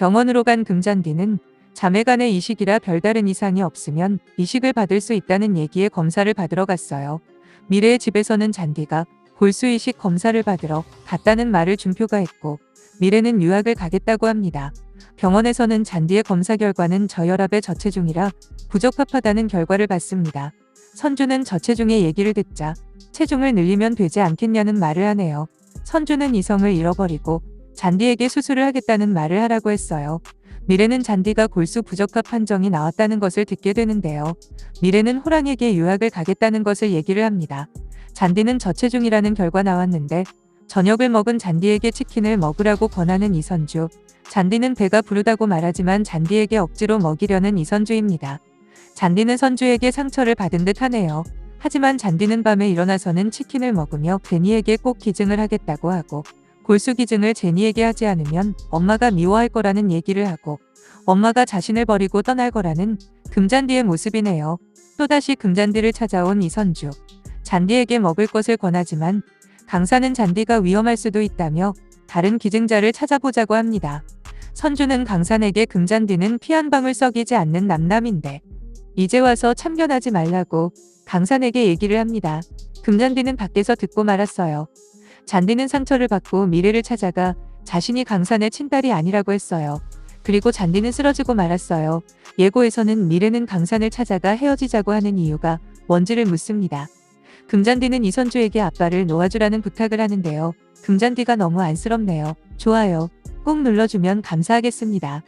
병원으로 간 금잔디는 자매간의 이식이라 별다른 이상이 없으면 이식을 받을 수 있다는 얘기에 검사를 받으러 갔어요. 미래의 집에서는 잔디가 골수 이식 검사를 받으러 갔다는 말을 준표가 했고 미래는 유학을 가겠다고 합니다. 병원에서는 잔디의 검사 결과는 저혈압의 저체중이라 부적합하다는 결과를 받습니다. 선주는 저체중의 얘기를 듣자 체중을 늘리면 되지 않겠냐는 말을 하네요. 선주는 이성을 잃어버리고 잔디에게 수술을 하겠다는 말을 하라고 했어요. 미래는 잔디가 골수 부적합 판정이 나왔다는 것을 듣게 되는데요. 미래는 호랑에게 유학을 가겠다는 것을 얘기를 합니다. 잔디는 저체중이라는 결과 나왔는데 저녁을 먹은 잔디에게 치킨을 먹으라고 권하는 이선주. 잔디는 배가 부르다고 말하지만 잔디에게 억지로 먹이려는 이선주입니다. 잔디는 선주에게 상처를 받은 듯 하네요. 하지만 잔디는 밤에 일어나서는 치킨을 먹으며 제니에게 꼭 기증을 하겠다고 하고 골수 기증을 제니에게 하지 않으면 엄마가 미워할 거라는 얘기를 하고 엄마가 자신을 버리고 떠날 거라는 금잔디의 모습이네요. 또다시 금잔디를 찾아온 이선주. 잔디에게 먹을 것을 권하지만 강사는 잔디가 위험할 수도 있다며 다른 기증자를 찾아보자고 합니다. 선주는 강산에게 금잔디는 피 한 방울 썩이지 않는 남남인데 이제 와서 참견하지 말라고 강산에게 얘기를 합니다. 금잔디는 밖에서 듣고 말았어요. 잔디는 상처를 받고 미래를 찾아가 자신이 강산의 친딸이 아니라고 했어요. 그리고 잔디는 쓰러지고 말았어요. 예고에서는 미래는 강산을 찾아가 헤어지자고 하는 이유가 뭔지를 묻습니다. 금잔디는 이선주에게 아빠를 놓아주라는 부탁을 하는데요. 금잔디가 너무 안쓰럽네요. 좋아요. 꼭 눌러주면 감사하겠습니다.